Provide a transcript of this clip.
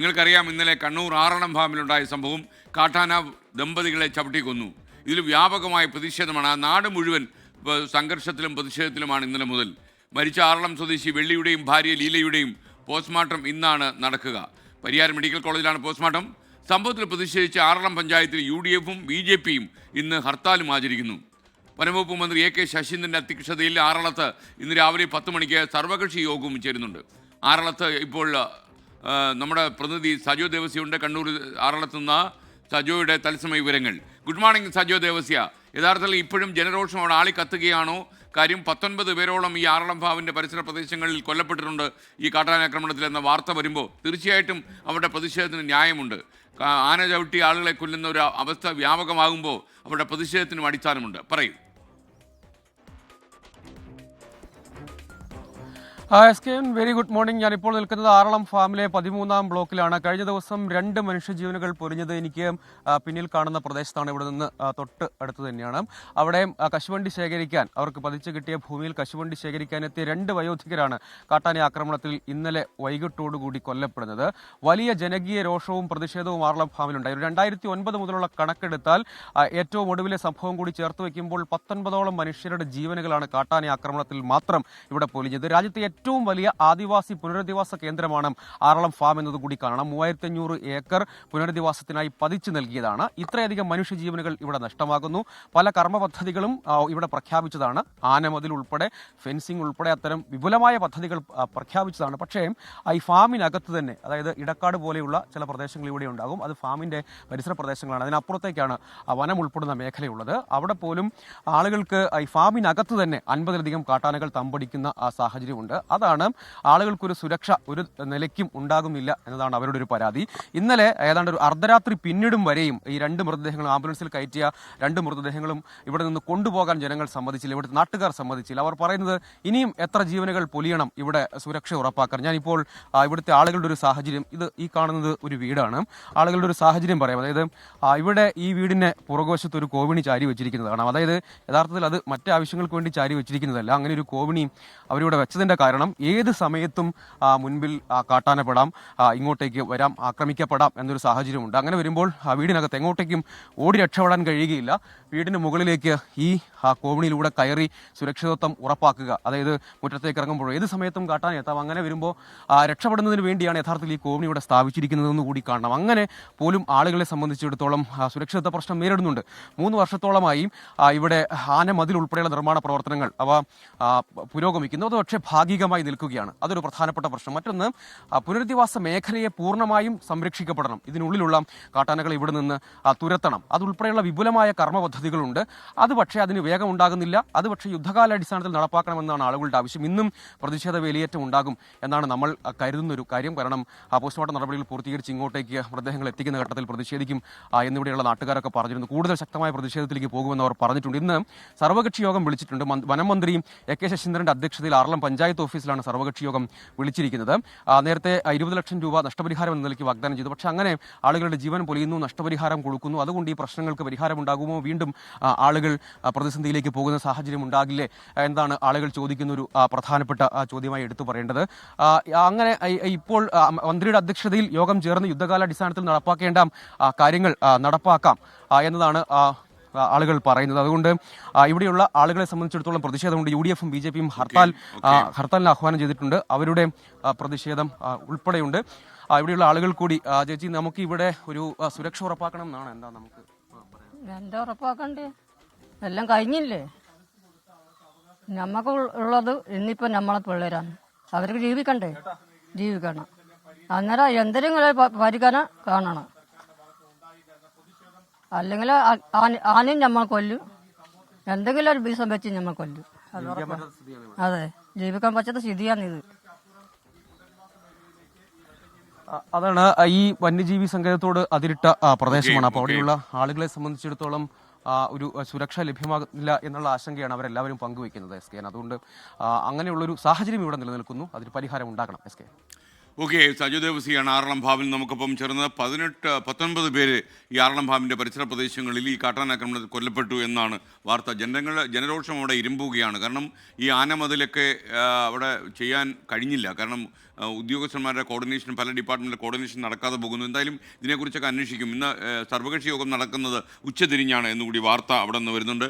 നിങ്ങൾക്കറിയാം ഇന്നലെ കണ്ണൂർ ആറളം ഫാമിലുണ്ടായ സംഭവം കാട്ടാന ദമ്പതികളെ ചവിട്ടിക്കൊന്നു ഇതിൽ വ്യാപകമായ പ്രതിഷേധമാണ്. ആ നാട് മുഴുവൻ സംഘർഷത്തിലും പ്രതിഷേധത്തിലുമാണ് ഇന്നലെ മുതൽ. മരിച്ച ആറളം സ്വദേശി വെള്ളിയുടെയും ഭാര്യ ലീലയുടെയും പോസ്റ്റ്മോർട്ടം ഇന്നാണ് നടക്കുക. പരിയാരം മെഡിക്കൽ കോളേജിലാണ് പോസ്റ്റ്മോർട്ടം. സംഭവത്തിൽ പ്രതിഷേധിച്ച് ആറളം പഞ്ചായത്തിൽ യു ഡി എഫും ബി ജെ പിയും ഇന്ന് ഹർത്താലും ആചരിക്കുന്നു. വനംവകുപ്പ് മന്ത്രി എ കെ ശശീന്ദ്രന്റെ അധ്യക്ഷതയിൽ ആറളത്ത് ഇന്ന് രാവിലെ പത്ത് മണിക്ക് സർവകക്ഷി യോഗവും ചേരുന്നുണ്ട്. ആറളത്ത് ഇപ്പോൾ നമ്മുടെ പ്രതിനിധി സജോ ദേവസ്യയുണ്ട്. കണ്ണൂർ ആറളത്ത് നിന്ന് സജോയുടെ തത്സമയ വിവരങ്ങൾ. Good morning Sajo Devasya. യഥാർത്ഥത്തിൽ ഇപ്പോഴും ജനരോഷം അവിടെ ആളി കത്തുകയാണോ? കാര്യം പത്തൊൻപത് പേരോളം ഈ ആറളം ഭാവിന്റെ പരിസര പ്രദേശങ്ങളിൽ കൊല്ലപ്പെട്ടിട്ടുണ്ട് ഈ കാട്ടാനാക്രമണത്തിൽ എന്ന വാർത്ത വരുമ്പോൾ. തീർച്ചയായിട്ടും അവരുടെ പ്രതിഷേധത്തിന് ന്യായമുണ്ട്. ആന ചവിട്ടി ആളുകളെ കൊല്ലുന്ന ഒരു അവസ്ഥ വ്യാപകമാകുമ്പോൾ അവരുടെ പ്രതിഷേധത്തിനും അടിസ്ഥാനമുണ്ട്. പറയൂ. S K N very good morning ഞാനിപ്പോൾ നിൽക്കുന്നത് ആറളം ഫാമിലെ പതിമൂന്നാം ബ്ലോക്കിലാണ്. കഴിഞ്ഞ ദിവസം രണ്ട് മനുഷ്യജീവനുകൾ പൊരിഞ്ഞത് എനിക്ക് പിന്നിൽ കാണുന്ന പ്രദേശത്താണ് ഇവിടെ നിന്ന് തൊട്ട് അടുത്ത് തന്നെയാണ്. അവിടെ കശുവണ്ടി ശേഖരിക്കാൻ അവർക്ക് പതിച്ചു കിട്ടിയ ഭൂമിയിൽ കശുവണ്ടി ശേഖരിക്കാൻ എത്തിയ രണ്ട് വയോധികരാണ് കാട്ടാന ആക്രമണത്തിൽ ഇന്നലെ വൈകിട്ടോടുകൂടി കൊല്ലപ്പെടുന്നത്. വലിയ ജനകീയ രോഷവും പ്രതിഷേധവും ആറളം ഫാമിലുണ്ടായിരുന്നു രണ്ടായിരത്തി ഒൻപത് മുതലുള്ള കണക്കെടുത്താൽ ഏറ്റവും ഒടുവിലെ സംഭവം കൂടി ചേർത്ത് വയ്ക്കുമ്പോൾ പത്തൊൻപതോളം മനുഷ്യരുടെ ജീവനുകളാണ് കാട്ടാന ആക്രമണത്തിൽ മാത്രം ഇവിടെ പൊലിഞ്ഞത്. രാജ്യത്തെ ഏറ്റവും വലിയ ആദിവാസി പുനരധിവാസ കേന്ദ്രമാണ് ആറളം ഫാം എന്നത് കൂടി കാണണം മൂവായിരത്തി അഞ്ഞൂറ് ഏക്കർ പുനരധിവാസത്തിനായി പതിച്ചു നൽകിയതാണ്. ഇത്രയധികം മനുഷ്യജീവനുകൾ ഇവിടെ നഷ്ടമാകുന്നു. പല കർമ്മ പദ്ധതികളും ഇവിടെ പ്രഖ്യാപിച്ചതാണ്. ആനമതിൽ ഉൾപ്പെടെ ഫെൻസിംഗ് ഉൾപ്പെടെ അത്തരം വിപുലമായ പദ്ധതികൾ പ്രഖ്യാപിച്ചതാണ്. പക്ഷേ ഈ ഫാമിനകത്ത് തന്നെ അതായത് ഇടക്കാട് പോലെയുള്ള ചില പ്രദേശങ്ങൾ ഇവിടെ ഉണ്ടാകും. അത് ഫാമിന്റെ പരിസര പ്രദേശങ്ങളാണ്. അതിനപ്പുറത്തേക്കാണ് വനം ഉൾപ്പെടുന്ന മേഖലയുള്ളത്. അവിടെ പോലും ആളുകൾക്ക് ഈ ഫാമിനകത്ത് തന്നെ അൻപതിലധികം കാട്ടാനകൾ തമ്പടിക്കുന്ന സാഹചര്യമുണ്ട്. അതാണ് ആളുകൾക്കൊരു സുരക്ഷ ഒരു നിലയ്ക്കും ഉണ്ടാകുന്നില്ല എന്നതാണ് അവരുടെ ഒരു പരാതി. ഇന്നലെ ഏതാണ്ട് ഒരു അർദ്ധരാത്രി പിന്നിടും വരെയും ഈ രണ്ട് മൃതദേഹങ്ങളും ആംബുലൻസിൽ കയറ്റിയ രണ്ട് മൃതദേഹങ്ങളും ഇവിടെ നിന്ന് കൊണ്ടുപോകാൻ ജനങ്ങൾ സമ്മതിച്ചില്ല ഇവിടുത്തെ നാട്ടുകാർ സമ്മതിച്ചില്ല. അവർ പറയുന്നത് ഇനിയും എത്ര ജീവനുകൾ പൊലിയണം ഇവിടെ സുരക്ഷ ഉറപ്പാക്കാൻ. ഞാനിപ്പോൾ ഇവിടുത്തെ ആളുകളുടെ ഒരു സാഹചര്യം ഇത് ഈ കാണുന്നത് ഒരു വീടാണ്. ആളുകളുടെ ഒരു സാഹചര്യം പറയാം. അതായത് ഇവിടെ ഈ വീടിന്റെ പുറകുവശത്ത് ഒരു കോവിണി ചാരി വെച്ചിരിക്കുന്നതാണ്. അതായത് യഥാർത്ഥത്തിൽ അത് മറ്റ് ആവശ്യങ്ങൾക്ക് വേണ്ടി ചാരി വെച്ചിരിക്കുന്നതല്ല. അങ്ങനെ ഒരു കോവിണി അവരിവിടെ വെച്ചതിന്റെ കാരണം ഏത് സമയത്തും മുൻപിൽ കാട്ടാനപ്പെടാം ഇങ്ങോട്ടേക്ക് വരാം ആക്രമിക്കപ്പെടാം എന്നൊരു സാഹചര്യമുണ്ട്. അങ്ങനെ വരുമ്പോൾ ആ വീടിനകത്ത് എങ്ങോട്ടേക്കും ഓടി രക്ഷപ്പെടാൻ കഴിയുകയില്ല. വീടിന് മുകളിലേക്ക് ഈ കോവിണിയിലൂടെ കയറി സുരക്ഷിതത്വം ഉറപ്പാക്കുക. അതായത് മുറ്റത്തേക്ക് ഇറങ്ങുമ്പോൾ ഏത് സമയത്തും കാട്ടാൻ എത്താം. അങ്ങനെ വരുമ്പോൾ രക്ഷപ്പെടുന്നതിന് വേണ്ടിയാണ് യഥാർത്ഥത്തിൽ ഈ കോവിണി ഇവിടെ സ്ഥാപിച്ചിരിക്കുന്നതെന്ന് കൂടി കാണണം. അങ്ങനെ പോലും ആളുകളെ സംബന്ധിച്ചിടത്തോളം സുരക്ഷിത പ്രശ്നം നേരിടുന്നുണ്ട്. മൂന്ന് വർഷത്തോളമായി ഇവിടെ ആന ഉൾപ്പെടെയുള്ള നിർമ്മാണ പ്രവർത്തനങ്ങൾ അവ പുരോഗമിക്കുന്നു. അത് പക്ഷേ ഭാഗികമായി നിൽക്കുകയാണ്. അതൊരു പ്രധാനപ്പെട്ട പ്രശ്നം. മറ്റൊന്ന് പുനരധിവാസ മേഖലയെ പൂർണമായും സംരക്ഷിക്കപ്പെടണം. ഇതിനുള്ളിലുള്ള കാട്ടാനകളെ ഇവിടെ നിന്ന് തുരത്തണം. അതുൾപ്പെടെയുള്ള വിപുലമായ കർമ്മ പദ്ധതികളുണ്ട് അത് പക്ഷേ അതിന് വേഗം ഉണ്ടാകുന്നില്ല അത് പക്ഷേ യുദ്ധകാലാടിസ്ഥാനത്തിൽ നടപ്പാക്കണമെന്നാണ് ആളുകളുടെ ആവശ്യം. ഇന്നും പ്രതിഷേധ വേലിയേറ്റം ഉണ്ടാകും എന്നാണ് നമ്മൾ ആ, കരുതുന്ന ഒരു കാര്യം. കാരണം പോസ്റ്റ്മോർട്ടം നടപടികൾ പൂർത്തീകരിച്ച് ഇങ്ങോട്ടേക്ക് മൃതദേഹങ്ങൾ എത്തിക്കുന്ന ഘട്ടത്തിൽ പ്രതിഷേധിക്കും. എന്നിവിടെയുള്ള നാട്ടുകാരൊക്കെ പറഞ്ഞിരുന്നു. കൂടുതൽ ശക്തമായ പ്രതിഷേധത്തിലേക്ക് പോകുമെന്ന് അവർ പറഞ്ഞിട്ടുണ്ട്. ഇന്ന് സർവകക്ഷി യോഗം വിളിച്ചിട്ടുണ്ട് വനം മന്ത്രിയും എ കെ ശശീന്ദ്രന്റെ അധ്യക്ഷതയിൽ ആറളം പഞ്ചായത്ത് ഓഫീസിലാണ് സർവകക്ഷി യോഗം വിളിച്ചിരിക്കുന്നത് നേരത്തെ ഇരുപത് ലക്ഷം രൂപ നഷ്ടപരിഹാരം എന്ന നിലയ്ക്ക് വാഗ്ദാനം ചെയ്തു. പക്ഷേ അങ്ങനെ ആളുകളുടെ ജീവൻ പൊലിയുന്നു നഷ്ടപരിഹാരം കൊടുക്കുന്നു. അതുകൊണ്ട് ഈ പ്രശ്നങ്ങൾക്ക് പരിഹാരം ഉണ്ടാകുമോ? വീണ്ടും ആളുകൾ പ്രതിസന്ധിയിലേക്ക് പോകുന്ന സാഹചര്യം ഉണ്ടാകില്ലേ? എന്താണ് ആളുകൾ ചോദിക്കുന്ന ഒരു പ്രധാനപ്പെട്ട ചോദ്യമായി എടുത്തു പറയേണ്ടത്. അങ്ങനെ ഇപ്പോൾ മന്ത്രിയുടെ അധ്യക്ഷതയിൽ യോഗം ചേർന്ന് യുദ്ധകാലാടിസ്ഥാനത്തിൽ നടപ്പാക്കേണ്ട കാര്യങ്ങൾ നടപ്പാക്കാം എന്നതാണ് ആളുകൾ പറയുന്നത്. അതുകൊണ്ട് ഇവിടെയുള്ള ആളുകളെ സംബന്ധിച്ചിടത്തോളം പ്രതിഷേധമുണ്ട് യു ഡി എഫും ബി ജെ പിയും ഹർത്താൽ ഹർത്താലിന് ആഹ്വാനം ചെയ്തിട്ടുണ്ട്. അവരുടെ പ്രതിഷേധം ഉൾപ്പെടെയുണ്ട്. ഇവിടെയുള്ള ആളുകൾ കൂടി ചേച്ചി നമുക്ക് ഇവിടെ ഒരു സുരക്ഷ ഉറപ്പാക്കണം എന്നാണ്. എന്താ നമുക്ക് എന്താ ഉറപ്പാക്കണ്ടേ? എല്ലാം കഴിഞ്ഞില്ലേ? നമുക്ക് ഉള്ളത് ഇന്നിപ്പോ നമ്മളെ പിള്ളേരാണ്. അവർക്ക് ജീവിക്കണ്ടേ? ജീവിക്കണം. അന്നേരം എന്തെങ്കിലും പരിഗണന കാണണം. അല്ലെങ്കിൽ ആനയും നമ്മൾ കൊല്ലും. എന്തെങ്കിലും ഒരു ബീസം വെച്ച് നമ്മൾ കൊല്ലും. അതെ ജീവിക്കാൻ പറ്റാത്ത സ്ഥിതിയാണിത് അതാണ് ഈ വന്യജീവി സങ്കേതത്തോട് അതിരിട്ട പ്രദേശമാണ്. അപ്പോൾ അവിടെയുള്ള ആളുകളെ സംബന്ധിച്ചിടത്തോളം ഒരു സുരക്ഷ ലഭ്യമാകില്ല എന്നുള്ള ആശങ്കയാണ് അവരെല്ലാവരും പങ്കുവെക്കുന്നത് എസ് കെ. അതുകൊണ്ട് അങ്ങനെയുള്ള അങ്ങനെയുള്ളൊരു സാഹചര്യം ഇവിടെ നിലനിൽക്കുന്നു. അതിന് പരിഹാരം ഉണ്ടാക്കണം എസ് കെ. ഓക്കെ സജു ദേവസിയാണ് ആറളം ഭാവിൽ നമുക്കൊപ്പം ചേർന്ന് പതിനെട്ട് പത്തൊൻപത് പേര് ഈ ആറളം ഭാവിന്റെ പരിസര പ്രദേശങ്ങളിൽ ഈ കാട്ടാനാക്രമണത്തിൽ കൊല്ലപ്പെട്ടു എന്നാണ് വാർത്ത. ജനങ്ങൾ ജനരോഷം അവിടെ ഇരുമ്പുകയാണ്. കാരണം ഈ ആനമതിലൊക്കെ അവിടെ ചെയ്യാൻ കഴിഞ്ഞില്ല. കാരണം ഉദ്യോഗസ്ഥന്മാരുടെ കോർഡിനേഷൻ പല ഡിപ്പാർട്ട്മെന്റിലെ കോർഡിനേഷൻ നടക്കാതെ പോകുന്നു. എന്തായാലും ഇതിനെക്കുറിച്ചൊക്കെ അന്വേഷിക്കും. ഇന്ന് സർവകക്ഷി യോഗം നടക്കുന്നത് ഉച്ചതിരിഞ്ഞാണ് എന്നുകൂടി വാർത്ത അവിടെ നിന്ന് വരുന്നുണ്ട്.